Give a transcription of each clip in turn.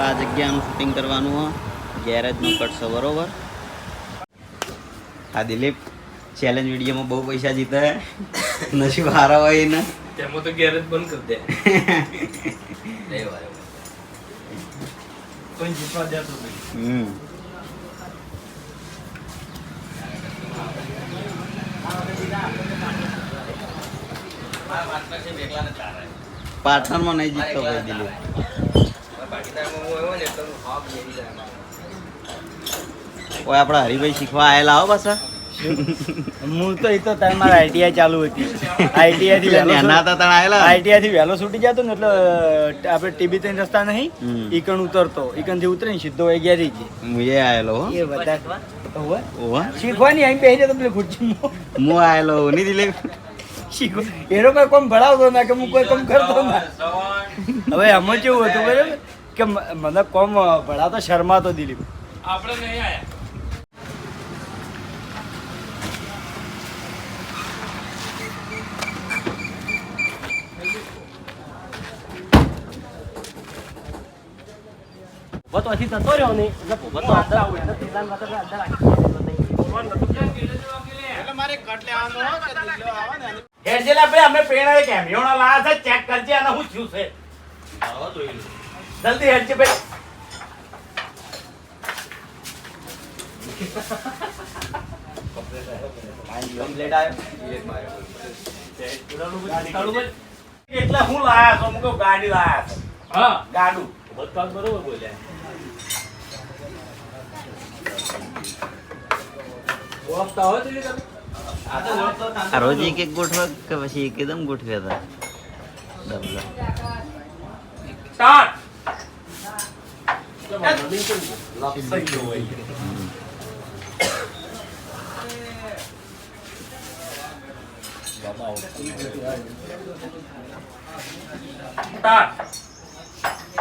આપણે આ જગ્યાનું શૂટિંગ કરવાનું હોય ગેરેજનું કરશો બરોબર? આ દિલીપ ચેલેન્જ વિડીયોમાં બહુ પૈસા જીતે. નસીબ હારા હોય ને. તેમાં તો ગેરેજ બંધ કરી દે. કોઈ જીતવા દેતો નહીં. હમ. પાર્ટનરમાં નહીં જીતતો ભાઈ દિલીપ. ઓય આપણા હરિભાઈ શીખવા આયેલા આવો પાછા. હું તો એ તો તારે મારે આઈટીઆઈ ચાલુ હતી. આઈટીઆઈ થી વહેલો ના હતા તણ આયેલા આઈટીઆઈ થી વહેલો છૂટી જતો ને એટલે આપણે ટીબી ત્રણ રસ્તા નહીં. ઈકણ ઉતરતો. ઈકણથી ઉતરીને સીધો હોય ગયા રહી હું એ આયેલો હો. એ બધા હોવે. ઓવા. શીખવાની અહીં બેહી જતો પેલી ખુરચી મુ. આયેલો નહીં દિલે શીખો એનો કોઈ કોમ ભણાવતો ના કે હું કોઈ કોમ કરતો ના. હવે આમાં કેવું હતું બરાબર કે મને કોમ ભણાવતો શર્માતો દિલીપ. આપણે નહીં આયા. પછી જતો રહ્યો ને એટલે ભૂપત તો અંદર આવું એટલે તીરદાન માત્ર અંદર રાખી હેડજેલા અમે પ્રેરણા કેમિયોના લાયા છે ચેક કરજે અને હું થયું છે. જલ્દી હેડજે ભાઈ એટલે હું લાયા છો? મુકો ગાડી લાયા છો. હા. ગાડું. બધા બરોબર બોલ્યા. ઓળખતા હોય તો તમે રોજ એક એક ગોઠવા કે પછી એકદમ ગોઠવ્યા હતા. ડબલા. સ્ટાર્ટ સ્ટાર્ટ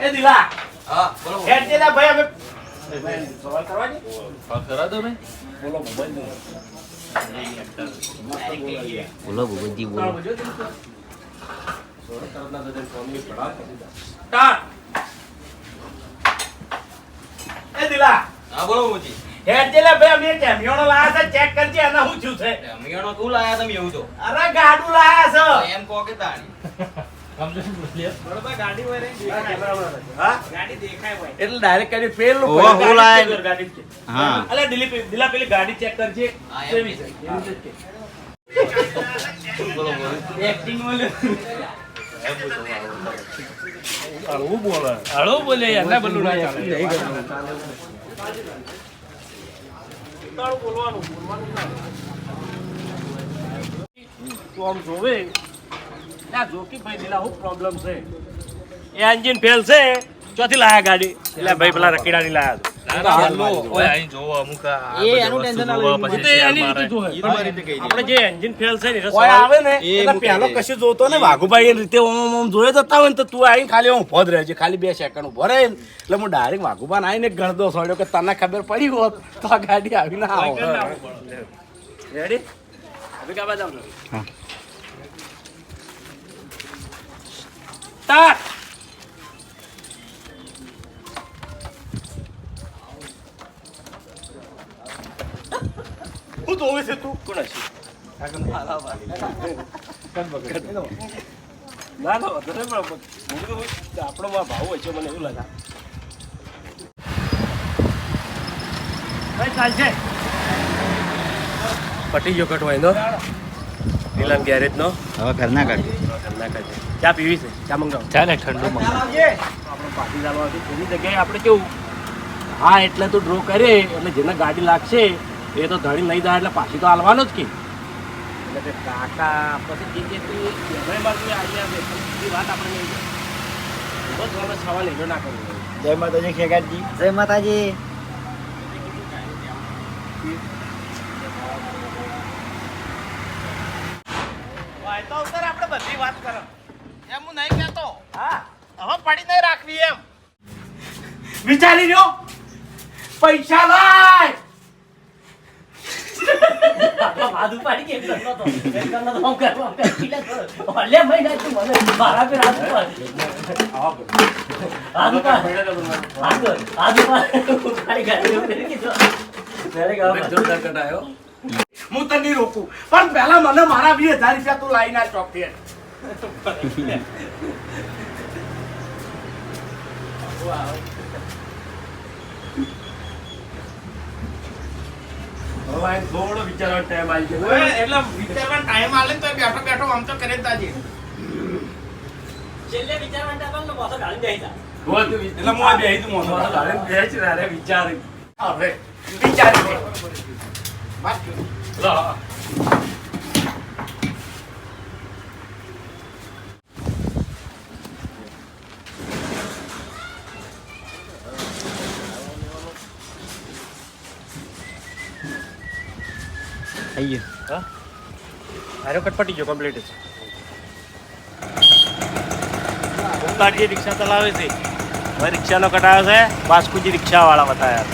એ દિલા હા બોલો હેડજેલા ભાઈ અમે સવાલ કરવા દે કરા દો ને બોલો ભૂપતજી બોલો સ્ટાર્ટ એ દિલા હા બોલો મોજી હેડજેલા ભાઈ અમે કેમિયોનો લાયા છે ચેક કરજે અને હું થયું છે. મિયાનો તું લાયા તમે એવું તો? અરે ગાડું લાયા છે. એમ કો કે તાણી. હા એટલે ડાયરેક્ટ કરી પેલું ગાડી હું લાયા? check કર, ગાડી check. હા. અલે દિલીપ દિલા પેલી ગાડી ચેક કરજે. કે? બોલો બોલો. બોલે? બોલવાનું. તું આમ જોવે ના જોકી ભાઈ દિલા શું પ્રોબ્લેમ છે. એ એન્જિન ફેલ છે, ચોથી લાયા ગાડી. એટલે ભાઈ, પેલા રકીડાની લાયા એ એનું ટેન્શન ના તો એ એની રીતે જોવે. આપણે જે એન્જિન ફેલ છે ને એટલે કોઈ સવાલ- આવે ને? એટલે પહેલો કશું જોતો ને વાઘુભાઈ રીતે ઓમ ઓમ જોયે જતા હોય ને તું આવીને ખાલી હું ઊભો જ રહેજે ખાલી બે સેકન્ડ ઊભો રહે. એટલે હું ડાયરેક્ટ વાઘુબાને આવીને ગણતો સોડ્યો કે તને ખબર પડી હોત તો આ ગાડી આવી. ના આવે રેડી હવે કાબા જાવ હા. જોવે છે તું? કોણ ના ના વધારે પણ આપણો માં ભાવ હોય છે મને એવું લાગે. ચાલશે. પટી ગયો કટવાય નો નીલમ ગેરેજ નો હવે ઘરના કાઢ ચા પીવી છે? ચા મંગાવો. ચા ને ઠંડુ આપણે પાટી લાવવા હતી એની જગ્યાએ આપણે કેવું? હા એટલે તું ડ્રો કરે એટલે જેને ગાડી લાગશે એ તો ધણી લઈ જાય એટલે પાછી તો હાલવાનું જ કે. એટલે કાકા પછી જે જે વાત આપણે જય માતાજી ખેગાજી જય માતાજી. તો સર આપણે બધી વાત કરો. એમ હું નહીં કહેતો. હા. હવે પડી નહીં રાખવી એમ. વિચારી રહ્યો પૈસા લાય. બાજુ પાડી કેમ કરતો તો એમ કરતો તો હું કરવા ઓલે મહિના તું મને મારા પે પાડી ગાડી ગાવા જોરદાર હું તને નહીં રોકું પણ પહેલા મને મારા વીસ હજાર રૂપિયા તું લાવી ના ચોકથી થોડો વિચારવાનો ટાઈમ આવી ગયો એટલે વિચારવાનો ટાઈમ આલે તો બેઠો બેઠો આમ તો કરે તાજે છેલ્લે વિચારવા માટે આપણને પાછો ગાળી દઈ જા. એટલે હું આ બેહી તું મોસો તારે બેહી છે વિચારી હવે વિચારી લે. વાત લો. થઈ ગયું આરો કટપટી ગયો કમ્પ્લીટ છે ઓમકારજી રિક્ષા ચલાવે છે, હવે રિક્ષાનો કટાયો છે, વાસ્કુજી રિક્ષાવાળા બતાવ્યા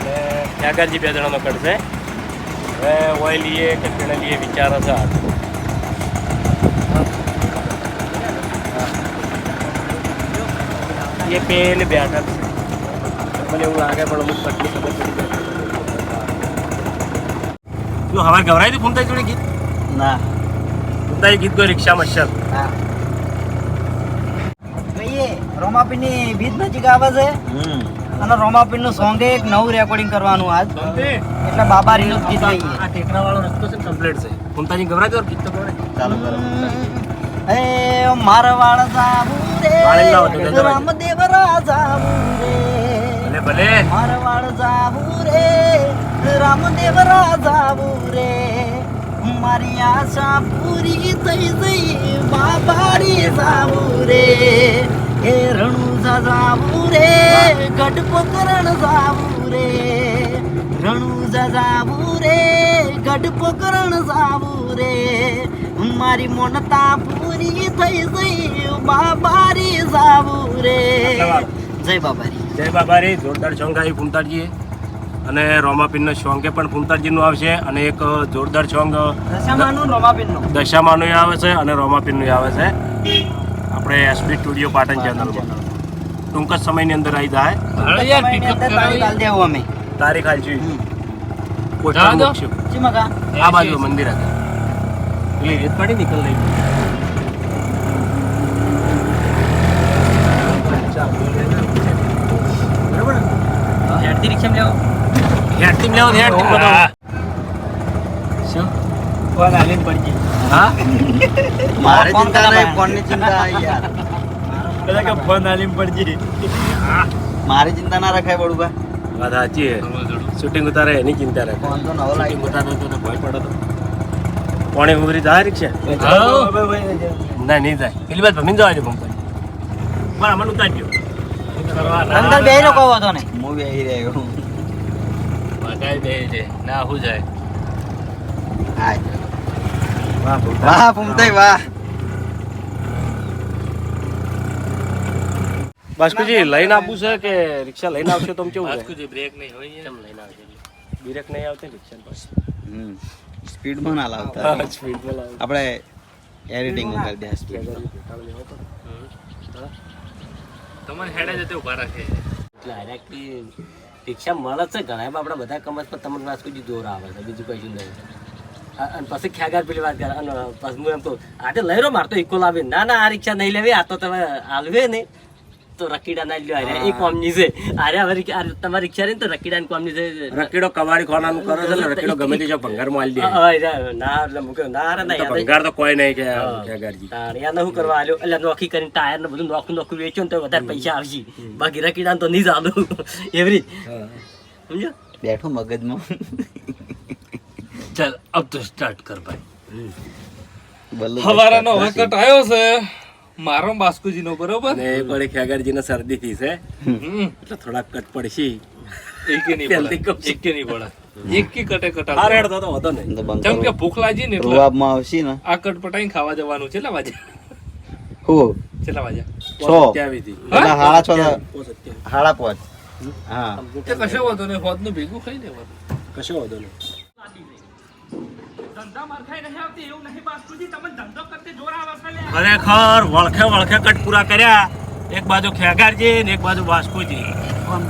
અને ત્યાગાજી બે જણાનો કટશે હવે ઓઇલ લઈએ કે પીણે લઈએ વિચારો છે એ પેલી બેઠક મને એવું લાગે પણ અમુક કટની ખબર પડી જાય તું હવે ગવરાય તું ફૂમતા જોડે ગીત? ના. ફૂમતા ગીત કોઈ રિક્ષા મશલ ભાઈ રોમાપીની બીજ નજીક આવે છે. અને રોમાપીનનું સોંગ એક નવું રેકોર્ડિંગ કરવાનું આજ. એટલે બાબા રીનું ગીત લઈએ. આ ટેકરા વાળો રસ્તો છે કમ્પ્લીટ છે. ફૂમતાજી ગવરાઈ તો ગીત તો ગવરાય ચાલુ કરો એ મારવાડ રે. રામદેવ રાજા ભલે ભલે. મારવાડ જાવું રે. રામદેવ જાવું રે મારી આશા પૂરી થઈ ગઈ બાબાડી જાવું રે એ રણુજા જાવું રે ગઢપકરણ જાવું રે રણુજા જાવું રે ગઢપકરણ જાવું રે મારી મોનતા પૂરી થઈ ગઈ બાબારી જાવું રે જય બાબારી. જય બાબારી. જોરદાર સોંગ આવી ફૂમતાજી અને રોમાપિનનો સોંગ પણ ફૂમતાજીનું આવશે અને એક જોરદાર સોંગ દશામાનું આવે છે અને રોમાપિનનું આવે છે. આપણે એસબી સ્ટુડિયો પાટણ ચેનલમાં ટૂંક જ સમયની અંદર આવી જાય. તારીખ હાલ છે પોસ્ટર મૂકશું આ બાજુ મંદિર હતા એટલે રેત પડી નીકળ લઈ હેડતી રિક્ષામાં લેવો હેડ લેવો હેડ ટીમ બતાવો શું? ફોન આલીને પડી હા? મારે ચિંતા નહીં ફોનની ચિંતા યાર. બધા કે ફોન આલીમ પડજી. મારી ચિંતા ના રખાય બળુભા. વાત સાચી શૂટિંગ ઉતારે એની ચિંતા રાખે. ફોન તો નવો લાગી શૂટિંગ ઉતારે તો ભય પડે તો. કોણે ઉભરી જાય રિક્ષા ના નહીં જાય. પેલી બાદ ભમીને જવા દે પંપ પણ અમને દો અંદર બે લોકો હતો ને. હું બેહી રહ્યો. છે. ના હું જાય. વાહ પુમતાઈ વાહ બાસ્કુજી લઈને આપવું છે કે રિક્ષા લઈને આવશે તો કેવું બાસ્કુજી બ્રેક નહીં હોય કેમ લઈને આવશે બ્રેક નહીં આવતી રિક્ષા પાસે. હમ. સ્પીડમાં ના લાવતા. સ્પીડમાં લાવ આપણે એડિટિંગ કરી દે સ્પીડ તમને હેડે જતે ઊભા રાખે. એટલે ડાયરેક્ટલી રિક્ષા મળે છે. ઘણા આપણા બધા કમર પર તમને કોઈ જોર આવે છે, બીજું કશું નહીં. અને પછી ખ્યાગાર પેલી વાત કરે, અને પછી હું એમ તો આજે લઈ રહ્યો, મારે તો ઇકો લાવી ના ના, આ રિક્ષા નહીં લેવી, આ તો તમે હાલવે ને તો રકીડા ના લ્યો અરે એ કોમની છે અરે હવે તમારી રિક્ષા રહી તો રકીડા ની કોમની છે રકીડો કવાડી ખોનાનું કરે છે એટલે રકીડો ગમે તે ભંગારમાં આલી દે ના એટલે ના ના ભંગાર તો કોઈ નહીં કે ખ્યાગારજી યાર શું કરવા આલ્યો એટલે નોખી કરીને ટાયર ને બધું નોખું નોખું વેચ્યો ને તો વધારે પૈસા આવશે બાકી રકીડા તો નહીં ચાલુ એવરી સમજો બેઠો મગજમાં ચાલ અબ તો સ્ટાર્ટ કર ભાઈ હવારાનો હવે આવ્યો છે મારો બાસ્કુજીનો બરોબર? ને એ પડે ખ્યાગારજીને શરદી થી છે. એટલે થોડાક કટ પડશે. એક નહીં પડે એકે નહીં પડે. એક કી કટે કટ હા રેડ તો વધો નહીં. તો કે ભૂખ લાગી ને એટલે રૂઆબમાં આવશે ને. આ કટ ખાવા જવાનું છે વાજે હો. છેલ્લા વાજે છ. ત્યાંથી એટલે હાડા છ હાડા પાંચ હા. તે કશો વાંધો નહીં હોદનું ભેગું ખાઈ લેવાનું. કશો વધો નહીં. ખરેખર વળખે વળખે કટ પૂરા કર્યા. એક બાજુ ખેગારજી ને એક બાજુ બાસ્કુજી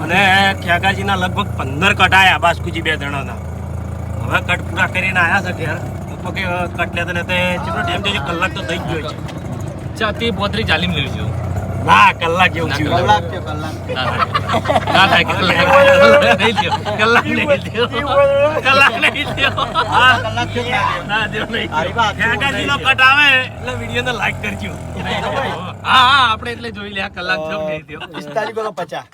અને ખેગારજીના લગભગ પંદર કટ આયા બાસ્કુજી બે જણાના. હવે કટ પૂરા કરીને આયા છે ઘેર. લગભગ કટ લેતા લેતા કેટલો ટાઈમ થઈ કલાક તો થઈ જ ગયો છે. ચાતી પોતરી ચાલી મેળવી છું ના કલાક જેવું થયું. કલાક. છે કલાક. ના થાય કલાક નહીં. થયો. કલાક નહીં થયો. કલાક નહીં થયો. હા. કલાક થયો ના જેવું નહીં. અરે નો કટ આવે. એટલે વિડીયોને લાઈક કરજો. હા હા આપણે એટલે જોઈ લે આ કલાક થયો નહીં થયો. પિસ્તાલીસ બગા પચાસ.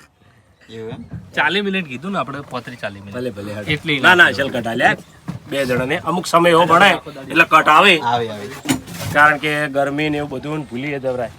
ચાલી મિનિટ કીધું ને આપણે પોતરી ચાલી મિનિટ. ભલે ભલે એટલી ના ના ચલ કટ આલ્યા બે જણાને. અમુક સમય એવો ભણાય એટલે કટ આવે. આવે આવે. કારણ કે ગરમી ને એવું બધું ભૂલી જવરાય.